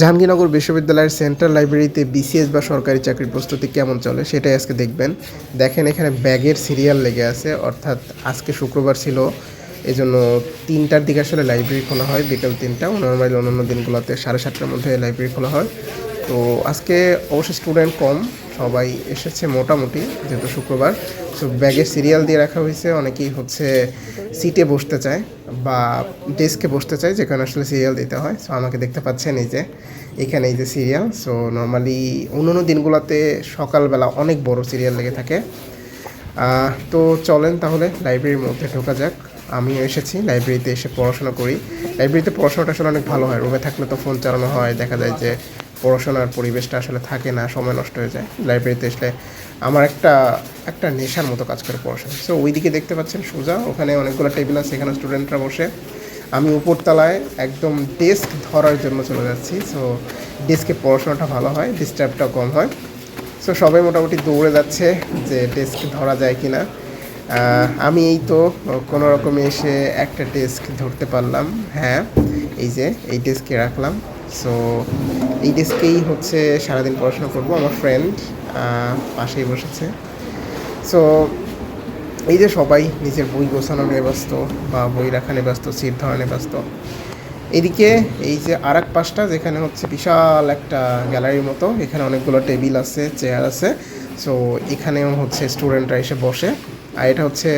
জাহাঙ্গীরনগর বিশ্ববিদ্যালয়ের সেন্ট্রাল লাইব্রেরিতে বিসিএস বা সরকারি চাকরির প্রস্তুতি কেমন চলে সেটাই আজকে দেখবেন। দেখেন এখানে ব্যাগের সিরিয়াল লেগে আছে, অর্থাৎ আজকে শুক্রবার ছিল এই জন্য তিনটার দিকে আসলে লাইব্রেরি খোলা হয়, বিকেল তিনটা। নর্মালি অন্যান্য দিনগুলোতে সাড়ে সাতটার মধ্যে লাইব্রেরি খোলা হয়। তো আজকে অবশ্যই স্টুডেন্ট কম সবাই এসেছে মোটামুটি যেহেতু শুক্রবার। তো ব্যাগে সিরিয়াল দিয়ে রাখা হয়েছে, অনেকেই হচ্ছে সিটে বসতে চায় বা ডেস্কে বসতে চায় যেখানে আসলে সিরিয়াল দিতে হয়। সো আমাকে দেখতে পাচ্ছেন এই যে, এখানে এই যে সিরিয়াল সো নর্মালি অন্যান্য দিনগুলোতে সকালবেলা অনেক বড় সিরিয়াল লেগে থাকে। তো চলেন তাহলে লাইব্রেরির মধ্যে ঢোকা যাক। আমিও এসেছি লাইব্রেরিতে এসে পড়াশোনা করি। লাইব্রেরিতে পড়াশোনাটা আসলে অনেক ভালো হয়। রুমে থাকলে তো ফোন চালানো হয়, দেখা যায় যে পড়াশোনার পরিবেশটা আসলে থাকে না, সময় নষ্ট হয়ে যায় লাইব্রেরিতে আসলে। আমার একটা একটা নেশার মতো কাজ করে পড়াশোনা। সো ওইদিকে দেখতে পাচ্ছেন সোজা, ওখানে অনেকগুলো টেবিল আছে, এখানে স্টুডেন্টরা বসে। আমি উপরতলায় একদম ডেস্ক ধরার জন্য চলে যাচ্ছি। সো ডেস্কে পড়াশোনাটা ভালো হয় ডিস্টার্বটা কম হয়। সো সবাই মোটামুটি দৌড়ে যাচ্ছে যে ডেস্ক ধরা যায় কি না আমি এই তো কোনো রকমে এসে একটা ডেস্ক ধরতে পারলাম। হ্যাঁ এই যে, এই ডেস্কে রাখলাম। সো এই ডেস্কেই হচ্ছে সারাদিন পড়াশোনা করব, আমার ফ্রেন্ড পাশেই বসেছে। সো এই যে সবাই নিজের বই গোছানো নিয়ে ব্যস্ত বা বই রাখা নিয়ে ব্যস্ত, সিট ধরা নিয়ে ব্যস্ত। এদিকে এই যে আর এক পাশটা যেখানে হচ্ছে বিশাল একটা গ্যালারির মতো, এখানে অনেকগুলো টেবিল আছে, চেয়ার আছে। সো এখানেও হচ্ছে স্টুডেন্টরা এসে বসে। আর এটা হচ্ছে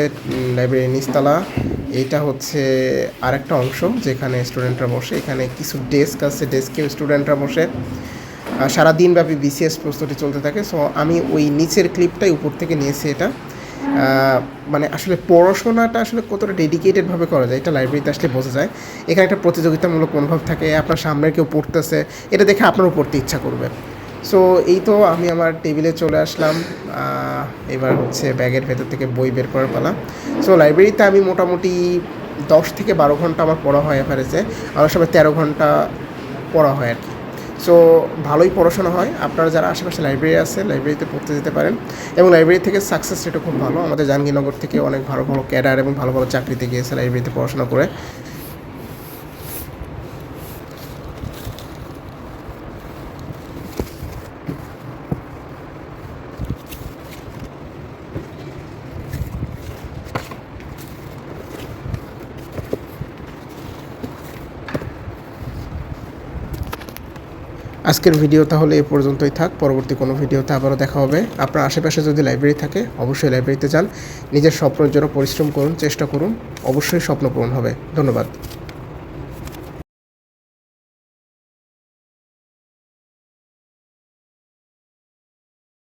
লাইব্রেরির নিচতলা। এইটা হচ্ছে আরেকটা অংশ যেখানে স্টুডেন্টরা বসে। এখানে কিছু ডেস্ক আছে ডেস্কেও স্টুডেন্টরা বসে। সারা দিনব্যাপী বিসিএস প্রস্তুতি চলতে থাকে। সো আমি ওই নিচের ক্লিপটাই উপর থেকে নিয়েছি এটা। মানে আসলে পড়াশোনাটা আসলে কতটা ডেডিকেটেডভাবে করা যায়, এটা লাইব্রেরিতে আসলে বোঝা যায়। এখানে একটা প্রতিযোগিতামূলক অনুভব থাকে, আপনার সামনে কেউ পড়তেছে, এটা দেখে আপনারও পড়তে ইচ্ছা করবে। সো এই তো আমি আমার টেবিলে চলে আসলাম। এবার হচ্ছে ব্যাগের ভেতর থেকে বই বের করার পালা। সো লাইব্রেরিতে আমি মোটামুটি দশ থেকে বারো ঘণ্টা আমার পড়া হয় এভারেজে আমার সময় তেরো ঘণ্টা পড়া হয় আর কি। সো ভালোই পড়াশোনা হয়। আপনারা যারা আশেপাশে লাইব্রেরি আছে লাইব্রেরিতে পড়তে যেতে পারেন। এবং লাইব্রেরি থেকে সাকসেস রেটও খুব ভালো। আমাদের জাহাঙ্গীরনগর থেকে অনেক ভালো ভালো ক্যাডার এবং ভালো ভালো চাকরিতে গিয়েছে লাইব্রেরিতে পড়াশোনা করে। আজকের ভিডিও তাহলে এ পর্যন্তই থাক। পরবর্তী কোনো ভিডিওতে আবারও দেখা হবে। আপনার আশেপাশে যদি লাইব্রেরি থাকে, অবশ্যই লাইব্রেরিতে যান। নিজের স্বপ্নের জন্য পরিশ্রম করুন, চেষ্টা করুন। অবশ্যই স্বপ্ন পূরণ হবে। ধন্যবাদ।